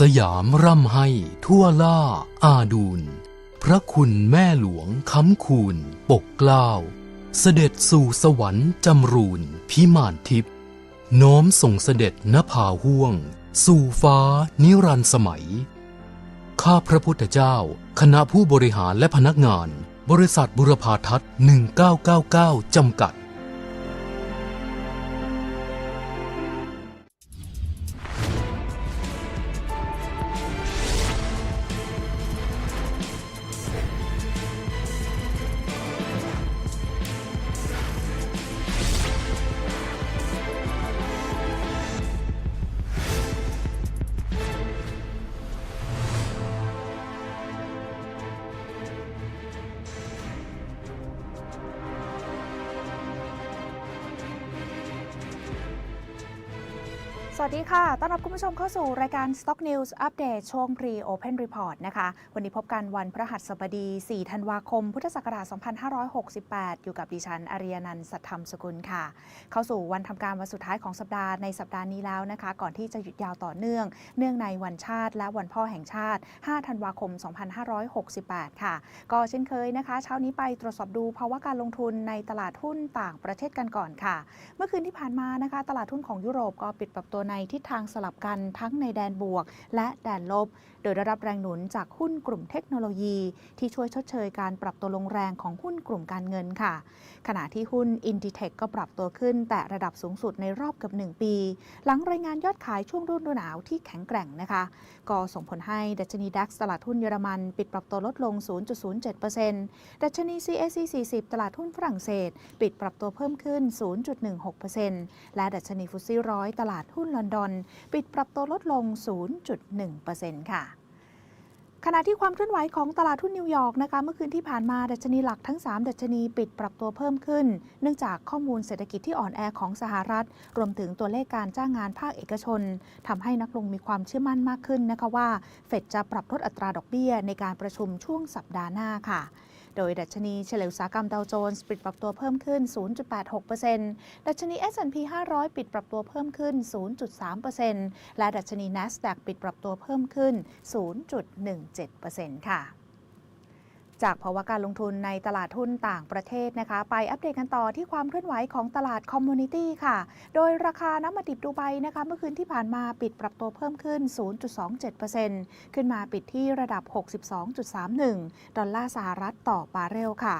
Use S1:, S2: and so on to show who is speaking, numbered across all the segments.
S1: สยามร่ำให้ทั่วล่าอาดูล พระคุณแม่หลวงค้ำคูณปกเกล้า เสด็จสู่สวรรค์จำรูนพิมานทิพย์น้อมส่งเสด็จนภาห่วง สู่ฟ้านิรันดร์สมัย ข้าพระพุทธเจ้า คณะผู้บริหารและพนักงาน บริษัทบุรพาทัศน์1999 จำกัด
S2: วัสดีค่ะ ต้อนรับคุณผู้ชมเข้าสู่รายการ Stock News Update ช่วง Pre Open Report นะคะ วันนี้พบกันวันพระหัสบดี 4 ธันวาคม พุทธศักราช 2568 อยู่กับดิฉันอารียนันท์สัทธรรมสกุลค่ะ เข้าสู่วันทำการวันสุดท้ายของสัปดาห์ในสัปดาห์นี้แล้วนะคะ ก่อนที่จะหยุดยาวต่อเนื่อง เนื่องในวันชาติและวันพ่อแห่งชาติ 5 ธันวาคม 2568 ค่ะ ก็เช่นเคยนะคะ เช้านี้ไปตรวจสอบดูภาวะการลงทุนในตลาดหุ้นต่างประเทศกันก่อนค่ะ เมื่อคืนที่ผ่านมานะคะ ตลาดหุ้นของยุโรปก็ปิดปรับตัวในทิศทางสลับกันทั้งในแดนบวก และแดนลบ โดยได้รับแรงหนุนจากหุ้นกลุ่มเทคโนโลยี ที่ช่วยชดเชยการปรับตัวลงแรงของหุ้นกลุ่มการเงินค่ะ ขณะที่หุ้น Inditex ก็ปรับตัวขึ้น แต่ระดับสูงสุดในรอบเกือบ1ปี หลังรายงานยอดขายช่วงฤดูหนาวที่แข็งแกร่งนะคะ ก็ส่งผลให้ดัชนีดัคตลาดหุ้นเยอรมัน ปิดปรับตัวลดลง 0.07%ดัชนี CAC 40 ตลาดหุ้นฝรั่งเศส ปิดปรับตัวเพิ่มขึ้น 0.16%และดัชนีฟุตซี่ร้อยตลาดหุ้นลอนดอน ปิดปรับตัวลดลง 0.1%ค่ะขณะที่ความเคลื่อนไหวของตลาดหุ้นนิวยอร์กนะคะเมื่อคืนที่ผ่านมาดัชนีหลักทั้ง 3 ดัชนีปิดปรับตัวเพิ่มขึ้น เนื่องจากข้อมูลเศรษฐกิจที่อ่อนแอของสหรัฐ รวมถึงตัวเลขการจ้างงานภาคเอกชนทำให้นักลงมีความเชื่อมั่นมากขึ้นนะคะว่า เฟดจะปรับลดอัตราดอกเบี้ยในการประชุมช่วงสัปดาห์หน้าค่ะ โดยดัชนีเฉลี่ยอุตสาหกรรมดาวโจนส์ปิดปรับตัวเพิ่มขึ้น 0.86%ดัชนี S&P 500 ปิดปรับตัวเพิ่มขึ้น 0.3%และดัชนี NASDAQ ปิดปรับตัวเพิ่มขึ้น 0.17%ค่ะ จากภาวะการลงทุนในตลาดหุ้นต่างประเทศนะคะ ไปอัปเดตกันต่อที่ความเคลื่อนไหวของตลาดคอมมูนิตี้ค่ะ โดยราคาน้ำมันดิบดูไบนะคะเมื่อคืนที่ผ่านมาปิดปรับตัวเพิ่มขึ้น 0.27%ขึ้นมาปิดที่ระดับ 62.31 ดอลลาร์สหรัฐต่อบาร์เรลค่ะ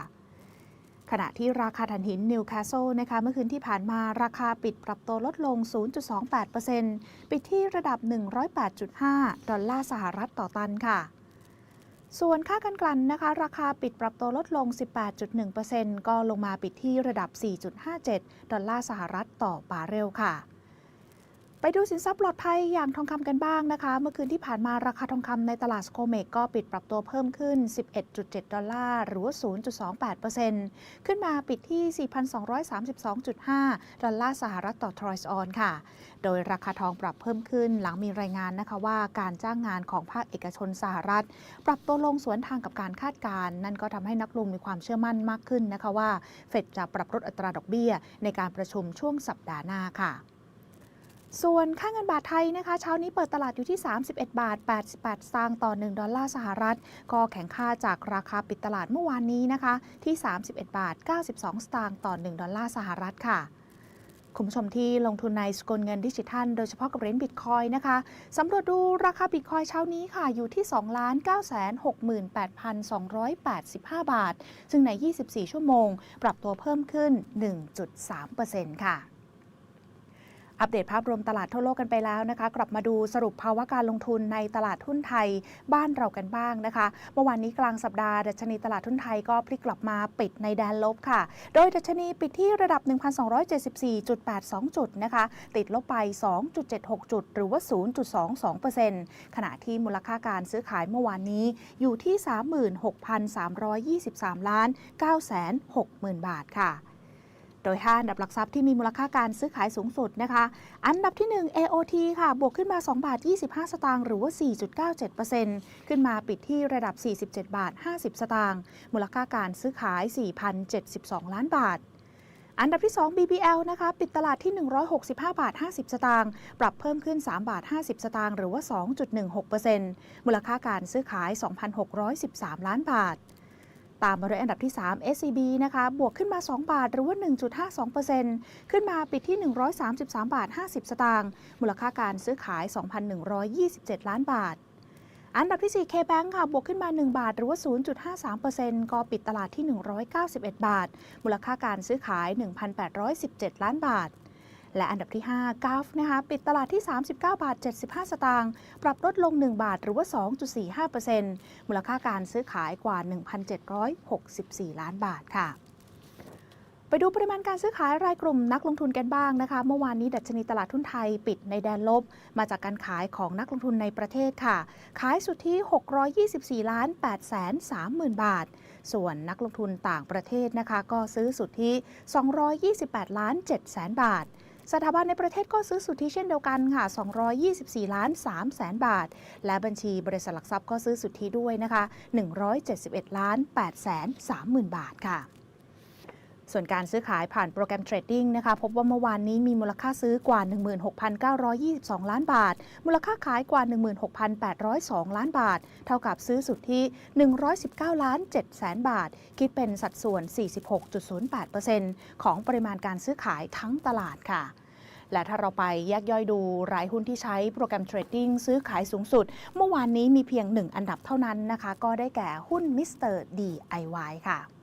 S2: ขณะที่ราคาถ่านหินนิวคาสเซิลนะคะเมื่อคืนที่ผ่านมาราคาปิดปรับตัวลดลง 0.28%ปิดที่ระดับ 108.5 ดอลลาร์สหรัฐต่อตันค่ะ ส่วนค่ากันกลั่นนะคะ ราคาปิดปรับตัวลดลง 18.1%ก็ลงมาปิดที่ระดับ 4.57 ดอลลาร์สหรัฐต่อบาร์เรลค่ะ ไปดูสินทรัพย์ปลอดภัยอย่างทองคำกันบ้างนะคะ เมื่อคืนที่ผ่านมาราคาทองคำในตลาดสโคเมกก็ปิดปรับตัวเพิ่มขึ้น 11.7 ดอลลาร์ หรือว่า 0.28%ขึ้นมาปิดที่ 4,232.5 ดอลลาร์สหรัฐต่อทรอยส์ออนค่ะ โดยราคาทองปรับเพิ่มขึ้นหลังมีรายงานนะคะว่าการจ้างงานของภาคเอกชนสหรัฐ ปรับตัวลงสวนทางกับการคาดการณ์นั่นก็ทำให้นักลงมีความเชื่อมั่นมากขึ้นนะคะว่าเฟดจะปรับลดอัตราดอกเบี้ย ในการประชุมช่วงสัปดาห์หน้าค่ะ ส่วนค่าเงินบาทไทยนะคะเช้านี้เปิดตลาดอยู่ที่ 31 บาท 88 สตางค์ต่อ 1 ดอลลาร์สหรัฐ ก็แข็งค่าจากราคาปิดตลาดเมื่อวานนี้นะคะที่ 31 บาท 92 สตางค์ต่อ 1 ดอลลาร์สหรัฐค่ะคุณผู้ชมที่ลงทุนในสกุลเงินดิจิทัล โดยเฉพาะกับเหรียญบิตคอยนะคะสำรวจดูราคาบิตคอยเช้านี้ค่ะ อยู่ที่ 2 9 68,285 บาท ซึ่งใน 24 ชั่วโมง ปรับตัวเพิ่มขึ้น 1.3%ค่ะ อัปเดตภาพรวมตลาดทั่วโลกกันไปแล้วนะคะ กลับมาดูสรุปภาวะการลงทุนในตลาดหุ้นไทยบ้านเรากันบ้างนะคะ เมื่อวานนี้กลางสัปดาห์ดัชนีตลาดหุ้นไทยก็พลิกกลับมาปิดในแดนลบค่ะ โดยดัชนีปิดที่ระดับ 1,274.82 จุดนะคะ ติดลบไป 2.76 จุด หรือว่า 0.22%ขณะที่มูลค่าการซื้อขายเมื่อวานนี้อยู่ที่ 36,323 ล้าน960,000 บาทค่ะ โดย5อันดับหลักทรัพย์ที่มีมูลค่าการซื้อขายสูงสุดนะคะ อันดับที่ 1 AOT ค่ะ บวกขึ้นมา 2 บาท 25 สตางค์หรือว่า 4.97%ขึ้นมาปิดที่ระดับ 47 บาท 50 สตางค์มูลค่าการซื้อขาย 4,072 ล้านบาทอันดับที่ 2 BBL นะคะ ปิดตลาดที่ 165 บาท 50 สตางค์ ปรับเพิ่มขึ้น 3 บาท 50 สตางค์ หรือว่า 2.16%มูลค่าการซื้อขาย 2,613 ล้านบาท ตามมาด้วยอันดับที่ 3 SCB นะคะ บวกขึ้นมา 2 บาท หรือว่า 1.52%ขึ้นมาปิดที่ 133 บาท 50 สตางค์ มูลค่าการซื้อขาย 2,127 ล้านบาท อันดับที่ 4 KBank ค่ะ บวกขึ้นมา 1 บาท หรือว่า 0.53%ก็ปิดตลาดที่ 191 บาท มูลค่าการซื้อขาย 1,817 ล้านบาท และอันดับที่5 g u l f นะคะปิดตลาดที่ 39 บาท 75 สตางค์ปรับลดลง 1 บาทหรือว่า 2.45%มูลค่าการซื้อขายกว่า 1,764 ล้านบาทค่ะไปดูปริมาณการซื้อขายรายกลุ่มนักลงทุนกันบ้างนะคะ เมื่อวานนี้ดัชนีตลาดทุนไทยปิดในแดนลบ มาจากการขายของนักลงทุนในประเทศค่ะ ขายสุทธิ 624 ล้าน8แสน30,000 บาท ส่วนนักลงทุนต่างประเทศนะคะ ก็ซื้อสุทธิ 228 ล้าน7แสนบาท สถาบันในประเทศก็ซื้อสุทธิเช่นเดียวกันค่ะ 224 ล้าน3แสนบาท และบัญชีบริษัทหลักทรัพย์ก็ซื้อสุทธิด้วยนะคะ 171 ล้าน8แสน30,000 บาทค่ะ ส่วนการซื้อขายผ่านโปรแกรมเทรดดิ้งนะคะพบว่าเมื่อวานนี้มีมูลค่าซื้อกว่า 16,922 ล้านบาท มูลค่าขายกว่า 16,802 ล้านบาท เท่ากับซื้อสุทธิ119 ล้าน7แสนบาท คิดเป็นสัดส่วน 46.08%ของปริมาณการซื้อขายทั้งตลาดค่ะและถ้าเราไปแยกย่อยดูรายหุ้นที่ใช้โปรแกรมเทรดดิ้งซื้อขายสูงสุด เมื่อวานนี้มีเพียง 1 อันดับเท่านั้นนะคะ ก็ได้แก่หุ้นมิสเตอร์ DIY ค่ะ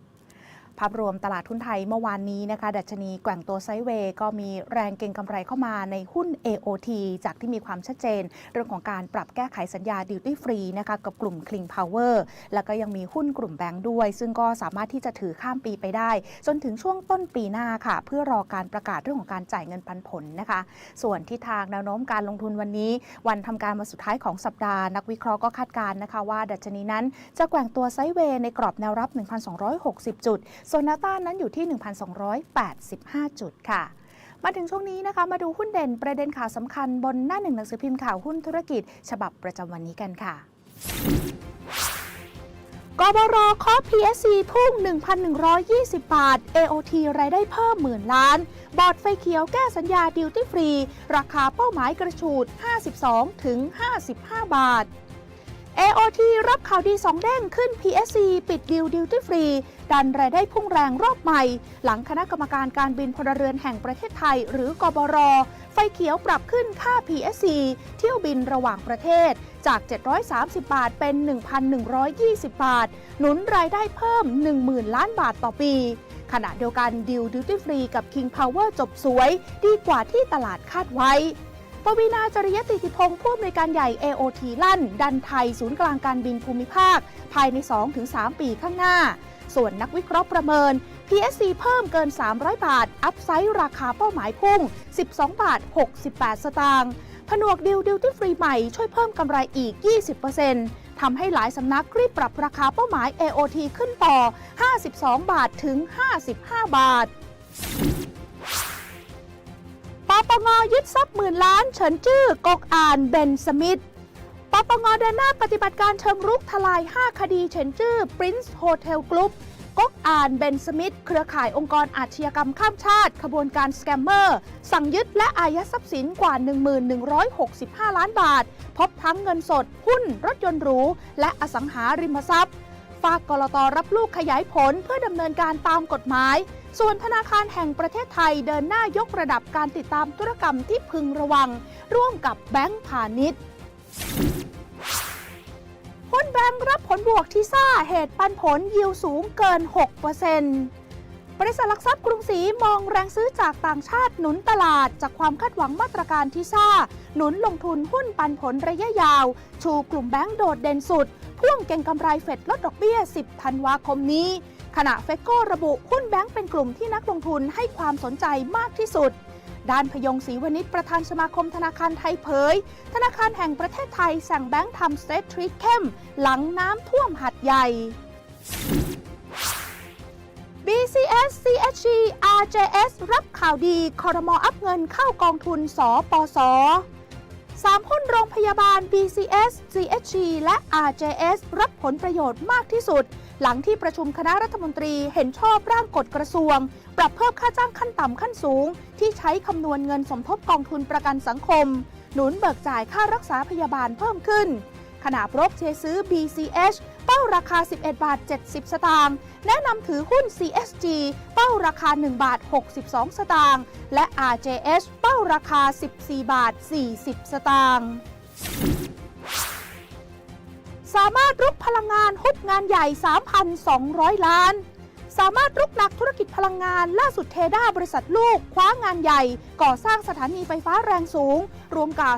S2: ภาพรวมตลาดทุนไทยเมื่อวานนี้นะคะ ดัชนีแกว่งตัวไซเวย์ก็มีแรงเก็งกำไรเข้ามาในหุ้น AOT จากที่มีความชัดเจน เรื่องของการปรับแก้ไขสัญญาดิวตี้ฟรีนะคะกับกลุ่ม Clean Power แล้วก็ยังมีหุ้นกลุ่มแบงค์ด้วย ซึ่งก็สามารถที่จะถือข้ามปีไปได้ จนถึงช่วงต้นปีหน้าค่ะ เพื่อรอการประกาศเรื่องของการจ่ายเงินปันผลนะคะ ส่วนที่ทางแนวโน้มการลงทุนวันนี้ วันทำการวันสุดท้ายของสัปดาห์นักวิเคราะห์ก็คาดการณ์นะคะว่าดัชนีนั้นจะแกว่งตัวไซเวย์ในกรอบแนวรับ 1,260 จุดส่วนแนวต้านนั้นอยู่ที่ 1,285 จุดค่ะ มาถึงช่วงนี้นะคะ มาดูหุ้นเด่นประเด็นข่าวสำคัญบนหน้าหนึ่งหนังสือพิมพ์ข่าวหุ้นธุรกิจ ฉบับประจำวันนี้กันค่ะกบรเคาะ PSC พุ่ง 1,120 บาท AOT รายได้เพิ่มหมื่นล้าน บอร์ดไฟเขียวแก้สัญญาดิวตี้ฟรี ราคาเป้าหมายกระฉูด 52ถึง55 บาท AOT รับข่าวดี 2 เด้งขึ้น PSC ปิดดิวดิวตี้ฟรี ดันรายได้พุ่งแรงรอบใหม่ หลังคณะกรรมการการบินพลเรือนแห่งประเทศไทย หรือกบร ไฟเขียวปรับขึ้นค่า PSC เที่ยวบินระหว่างประเทศจาก 730 บาท เป็น 1,120 บาท หนุนรายได้เพิ่ม 10,000 ล้านบาทต่อปี ขณะเดียวกันดิวดิวตี้ฟรีกับ King Power จบสวย ดีกว่าที่ตลาดคาดไว้ ปวีนาจริยติติพงศ์ผู้อำนวยการใหญ่ AOT ลั่น ดันไทย ศูนย์กลางการบินภูมิภาค ภายใน 2-3 ปีข้างหน้า ส่วนนักวิเคราะห์ประเมิน PSC เพิ่มเกิน 300 บาท อัพไซด์ราคาเป้าหมายพุ่ง 12 บาท 68 สตางค์ผนวกดิวดิวตี้ฟรีใหม่ช่วยเพิ่มกำไรอีก 20%ทำให้หลายสำนักรีบปรับราคาเป้าหมาย AOT ขึ้นต่อ 52 บาทถึง 55 บาท ปงยึดทรัพย์หมื่นล้าน เฉินจื้อกกอ่านเบนสมิธปปงเดินหน้าปฏิบัติการเชิงรุกทลาย 5 คดีเฉินจื้อ Prince Hotel Group กกอ่านเบนสมิธเครือข่ายองค์กรอาชญากรรมข้ามชาติ ขบวนการสแกมเมอร์ สั่งยึดและอายัดทรัพย์สินกว่า 1165 ล้านบาท พบทั้งเงินสด หุ้น รถยนต์หรู และอสังหาริมทรัพย์ ฝากกรตรับลูกขยายผลเพื่อดำเนินการตามกฎหมาย ส่วนธนาคารแห่งประเทศไทยเดินหน้ายกระดับการติดตามธุรกรรมที่พึงระวัง ร่วมกับแบงก์พาณิชย์หุ้นแบงก์รับผลบวกที่ซ่าเหตุปันผลยิวสูงเกิน 6%บริษัทหลักทรัพย์กรุงศรีมองแรงซื้อจากต่างชาติหนุนตลาด จากความคาดหวังมาตรการที่ซ่า หนุนลงทุนหุ้นปันผลระยะยาว ชูกลุ่มแบงก์โดดเด่นสุด พ่วงเก่งกำไรเฟดลดดอกเบี้ย 10 ธันวาคมนี้ ขณะเฟกโก้ระบุหุ้นแบงก์เป็นกลุ่มที่นักลงทุนให้ความสนใจมากที่สุด ด้านพยงศรีวณิชประธานสมาคมธนาคารไทยเผย ธนาคารแห่งประเทศไทยสั่งแบงก์ทำสเตททรีตเข้ม หลังน้ำท่วมหัดใหญ่ BCS CHG RJS รับข่าวดีคอรมออัพเงินเข้ากองทุนสปส 3หุ้นโรงพยาบาล BCS CHG และ RJS รับผลประโยชน์มากที่สุด หลังที่ประชุมคณะรัฐมนตรีเห็นชอบร่างกฎกระทรวง ปรับเพิ่มค่าจ้างขั้นต่ำขั้นสูง ที่ใช้คำนวณเงินสมทบกองทุนประกันสังคม หนุนเบิกจ่ายค่ารักษาพยาบาลเพิ่มขึ้นขณะรบเชซื้อ BCH เป้าราคา 11 บาท 70 สตางค์ แนะนำถือหุ้น CSG เป้าราคา 1 บาท 62 สตางค์ และ RJH เป้าราคา 14 บาท 40 สตางค์สามารถรุกพลังงานฮุบงานใหญ่ 3,200 ล้าน สามารถรุกหนักธุรกิจพลังงานล่าสุดเทด้าบริษัทลูก คว้างานใหญ่ ก่อสร้างสถานีไฟฟ้าแรงสูง รวมกว่า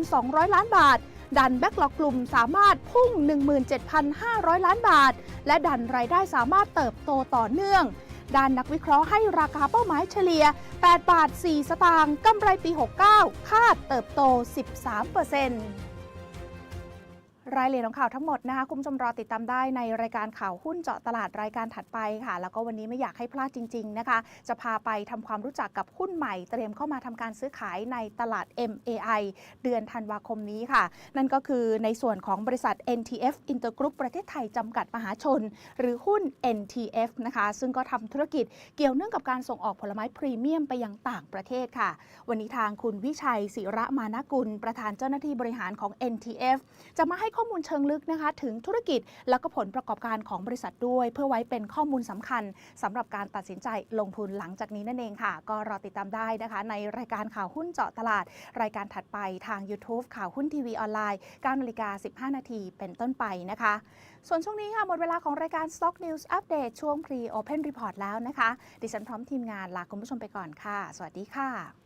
S2: 3,200 ล้านบาท ดันแบ็กหลอกกลุ่มสามารถพุ่ง 17,500 ล้านบาท และดันรายได้สามารถเติบโตต่อเนื่องด้านนักวิเคราะห์ให้ราคาเป้าหมายเฉลี่ย 8 บาท 4 สตางค์ กำไรปี 69 คาดเติบโต 13%ร รายละเอียดของข่าวทั้งหมดนะคะคุณผู้ชมรอติดตามได้ในรายการข่าวหุ้นเจาะตลาดรายการถัดไปค่ะ แล้วก็วันนี้ไม่อยากให้พลาดจริง ๆนะคะ จะพาไปทำความรู้จักกับหุ้นใหม่ เตรียมเข้ามาทำการซื้อขายในตลาด MAI เดือนธันวาคมนี้ค่ะ นั่นก็คือในส่วนของบริษัท NTF Intergroup ประเทศไทยจำกัดมหาชน หรือหุ้น NTF นะคะ ซึ่งก็ทำธุรกิจเกี่ยวเนื่องกับการส่งออกผลไม้พรีเมียมไปยังต่างประเทศค่ะ วันนี้ทางคุณวิชัยศิระมานากุล ประธานเจ้าหน้าที่บริหารของ NTF จะมาให้ข้อมูลเชิงลึกนะคะถึงธุรกิจแล้วก็ผลประกอบการของบริษัทด้วย เพื่อไว้เป็นข้อมูลสำคัญสำหรับการตัดสินใจลงทุนหลังจากนี้นั่นเองค่ะ ก็รอติดตามได้นะคะ ในรายการข่าวหุ้นเจาะตลาด รายการถัดไปทาง YouTube ข่าวหุ้นทีวีออนไลน์9นาฬิกา15 นาทีเป็นต้นไปนะคะ ส่วนช่วงนี้ค่ะหมดเวลาของรายการ Stock News Update ช่วง Pre Open Report แล้วนะคะ ดิฉันพร้อมทีมงานลาคุณผู้ชมไปก่อนค่ะ สวัสดีค่ะ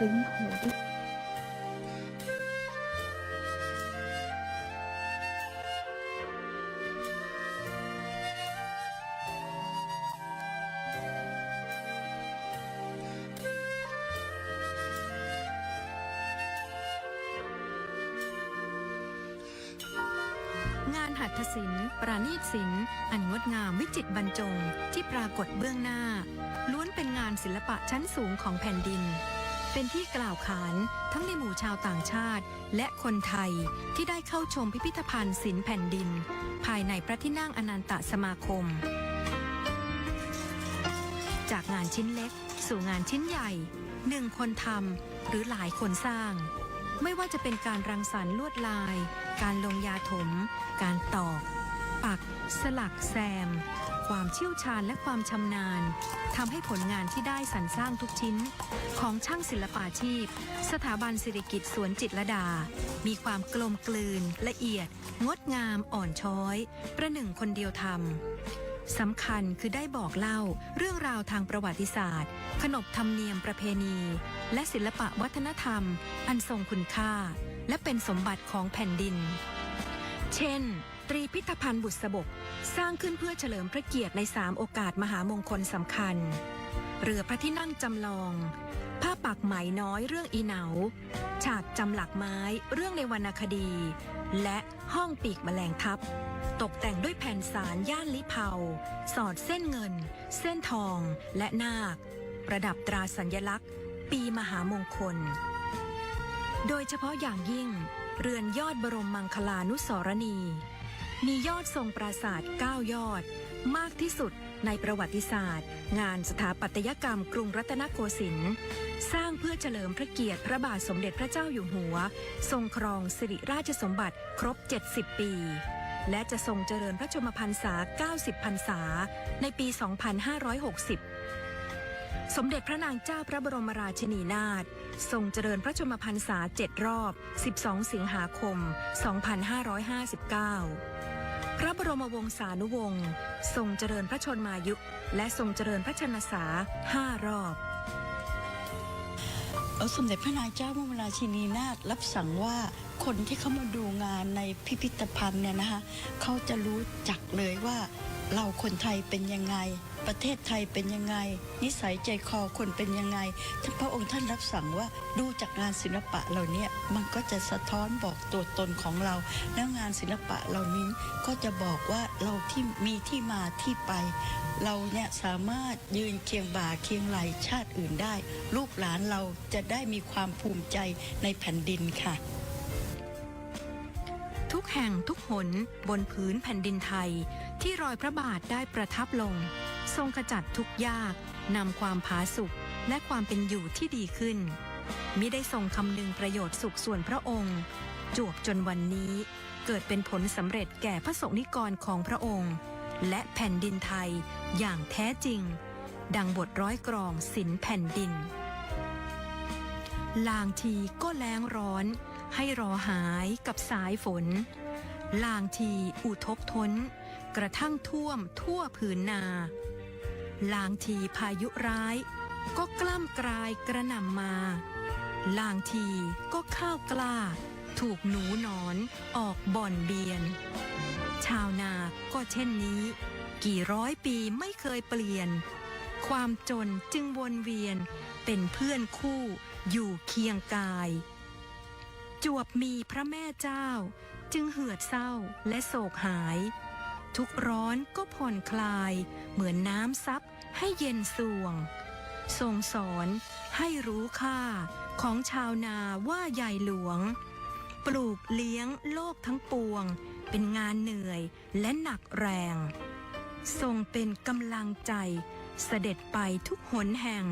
S2: ตึงหูดิ
S3: งานหัตถศิลป์ประณีตศิลป์อันงดงามวิจิตรบรรจงที่ปรากฏเบื้องหน้า ล้วนเป็นงานศิลปะชั้นสูงของแผ่นดิน เป็นที่กล่าวขานทั้งในหมู่ชาวต่างชาติ และคนไทยที่ได้เข้าชมพิพิธภัณฑ์ศิลป์แผ่นดิน ภายในพระที่นั่งอนันตสมาคม จากงานชิ้นเล็ก สู่งานชิ้นใหญ่หนึ่งคนทำหรือหลายคนสร้าง ไม่ว่าจะเป็นการรังสรรค์ลวดลาย การลงยาถม การตอก ปัก สลักแซม ความเชี่ยวชาญและความชำนาญทำให้ผลงานที่ได้สรรสร้างทุกชิ้น ของช่างศิลปาชีพ สถาบันสิริกิตสวนจิตรดา มีความกลมกลืน ละเอียด งดงามอ่อนช้อย ประหนึ่งคนเดียวทำสำคัญคือได้บอกเล่าเรื่องราวทางประวัติศาสตร์ ขนบธรรมเนียมประเพณี และศิลปะวัฒนธรรม อันทรงคุณค่า และเป็นสมบัติของแผ่นดิน เช่น ตรีพิธภัณฑ์บุษบก สร้างขึ้นเพื่อเฉลิมพระเกียรติในสามโอกาสมหามงคลสำคัญ เรือพระที่นั่งจำลอง ผ้าปักไหมน้อยเรื่องอีเหนา ฉากจำหลักไม้เรื่องในวรรณคดี และห้องปีกแมลงทับ ตกแต่งด้วยแผ่นสารย่านลิเผา สอดเส้นเงิน เส้นทองและนาค ประดับตราสัญลักษณ์ ปีมหามงคล โดยเฉพาะอย่างยิ่ง เรือนยอดบรมมังคลานุสรณี มียอดทรงปราสาท 9 ยอด มากที่สุดในประวัติศาสตร์ งานสถาปัตยกรรมกรุงรัตนโกสินทร์สร้างเพื่อเฉลิมพระเกียรติพระบาทสมเด็จพระเจ้าอยู่หัว ทรงครองสิริราชสมบัติครบ 70 ปี และจะทรงเจริญพระชนมพรรษา 90 พรรษา ในปี 2560 สมเด็จพระนางเจ้าพระบรมราชินีนาถทรงเจริญพระชนมพรรษา7รอบ 12 สิงหาคม 2559 พระบรมวงศานุวงศ์ทรงเจริญพระชนมายุ และทรงเจริญพระชนสา5รอบ
S4: อสมเด็จพระนางเจ้าพระบรมราชินีนาถรับสั่งว่าคนที่เขามาดูงานในพิพิธภัณฑ์เนี่ยนะคะเขาจะรู้จักเลยว่า เราคนไทยเป็นยังไง ประเทศไทยเป็นยังไง นิสัยใจคอคนเป็นยังไงท่านพระองค์ท่านรับสั่งว่าดูจากงานศิลปะเหล่านี้มันก็จะสะท้อนบอกตัวตนของเรา แล้วงานศิลปะเหล่านี้ก็จะบอกว่าเราที่มีที่มาที่ไป เราเนี่ยสามารถยืนเคียงบ่าเคียงไหลชาติอื่นได้ ลูกหลานเราจะได้มีความภูมิใจในแผ่นดินค่ะ
S3: ทุกแห่งทุกหนบนพื้นแผ่นดินไทย ที่รอยพระบาทได้ประทับลง ทรงขจัดทุกยากนำความผาสุกและความเป็นอยู่ที่ดีขึ้นมิได้ทรงคำนึงประโยชน์สุขส่วนพระองค์ จวบจนวันนี้ เกิดเป็นผลสำเร็จแก่พระสงฆ์นิกรของพระองค์ และแผ่นดินไทยอย่างแท้จริง ดังบทร้อยกรองศิลแผ่นดิน ลางทีก็แล้งร้อน ให้รอหายกับสายฝน ลางทีอุทกทน กระทั่งท่วมทั่วผืนนา ลางทีพายุร้าย ก็กล้ำกลายกระหน่ำมา ลางทีก็ข้าวกล้า ถูกหนูนอนออกบ่อนเบียน ชาวนาก็เช่นนี้ กี่ร้อยปีไม่เคยเปลี่ยน ความจนจึงวนเวียนเป็นเพื่อนคู่อยู่เคียงกาย จวบมีพระแม่เจ้า จึงเหือดเศร้าและโศกหาย ทุกร้อนก็ผ่อนคลาย เหมือนน้ำซับให้เย็นสวง ทรงสอนให้รู้ค่าของชาวนาว่าใหญ่หลวง ปลูกเลี้ยงโลกทั้งปวง เป็นงานเหนื่อยและหนักแรง ทรงเป็นกำลังใจเสด็จไปทุกหนแห่ง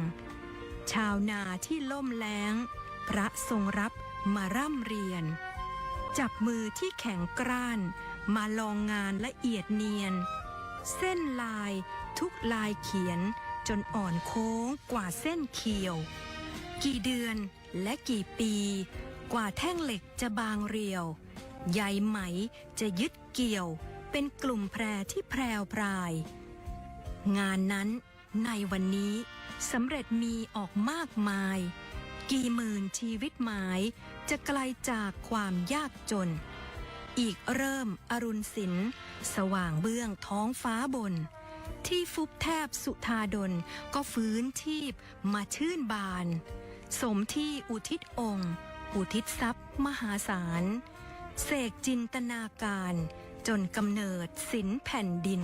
S3: ชาวนาที่ล่มแล้ง พระทรงรับ มาร่ำเรียน จับมือที่แข็งกร้าน มาลองงานละเอียดเนียน เส้นลายทุกลายเขียนจนอ่อนโค้งกว่าเส้นเขียว กี่เดือนและกี่ปี กว่าแท่งเหล็กจะบางเรียวใยไหมจะยึดเกี่ยว เป็นกลุ่มแพรที่แพรวพราย งานนั้นในวันนี้สำเร็จมีออกมากมาย กี่หมื่นชีวิตหมาย จะไกลจากความยากจน อีกเริ่มอรุณสินสว่างเบื้องท้องฟ้าบน ที่ฟุบแทบสุธาดลก็ฟื้นชีพมาชื่นบาน สมที่อุทิศองค์ อุทิศทรัพย์มหาศาลเสกจินตนาการจนกำเนิดศิลแผ่นดิน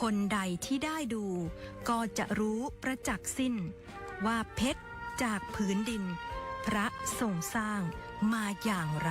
S3: คนใดที่ได้ดูก็จะรู้ประจักษ์สิ้น ว่าเพชร จากผืนดิน พระทรงสร้างมาอย่างไร